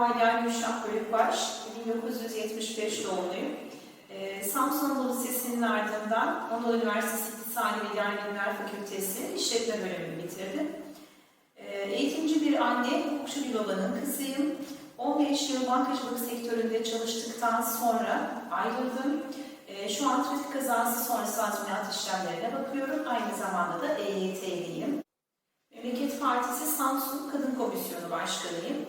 Merhaba, Gülşah Bölükbaş. 1975 doğumluyum. Ee, Samsun Anadolu Lisesi'nin ardından Anadolu Üniversitesi İktisadi ve İdari Bilimler Fakültesi İşletme bölümünü bitirdim. Ee, eğitimci bir anne, hukukçu bir babanın kızıyım. 15 yıl bankacılık sektöründe çalıştıktan sonra ayrıldım. Ee, şu an trafik kazası sonrası tazminat işlemlerine bakıyorum. Aynı zamanda da EYT'liyim. Memleket Partisi Samsun Kadın Komisyonu Başkanıyım.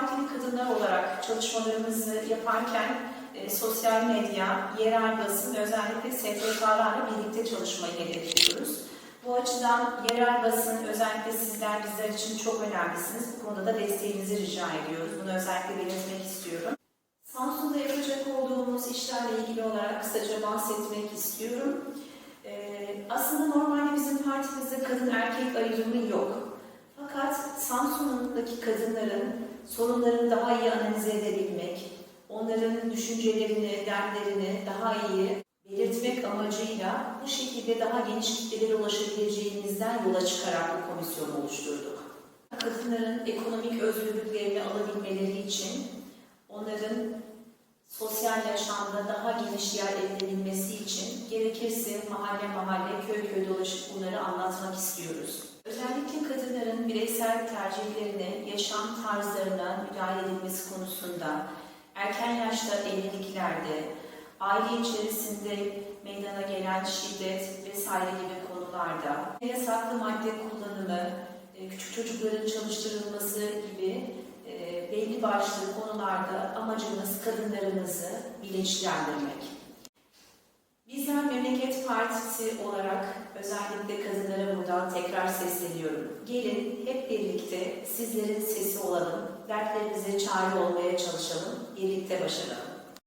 Partili kadınlar olarak çalışmalarımızı yaparken e, sosyal medya, yerel basın özellikle STK'larla birlikte çalışmayı hedefliyoruz. Bu açıdan yerel basın özellikle sizler bizler için çok önemlisiniz. Bu konuda da desteğinizi rica ediyoruz. Bunu özellikle belirtmek istiyorum. Samsun'da yapacak olduğumuz işlerle ilgili olarak kısaca bahsetmek istiyorum. Ee, aslında normalde bizim partimizde kadın erkek ayrımı yok. Samsun'daki kadınların sorunlarını daha iyi analiz edebilmek, onların düşüncelerini, dertlerini daha iyi belirtmek amacıyla bu şekilde daha geniş kitlelere ulaşabileceğimizden yola çıkarak bu komisyonu oluşturduk. Kadınların ekonomik özgürlüklerini alabilmeleri için onların sosyal yaşamda daha geniş yer edinebilmesi için gerekirse mahalle mahalle, köy köy dolaşıp bunları anlatmak istiyoruz. Bireysel tercihlerine, yaşam tarzlarına müdahale edilmesi konusunda, erken yaşta evliliklerde, aile içerisinde meydana gelen şiddet vesaire gibi konularda, yasaklı madde kullanımı, e, küçük çocukların çalıştırılması gibi e, belli başlı konularda amacımız kadınlarımızı bilinçlendirmek. Memleket Partisi olarak özellikle kadınlara buradan tekrar sesleniyorum. Gelin hep birlikte sizlerin sesi olalım, dertlerinize çare olmaya çalışalım, birlikte başaralım.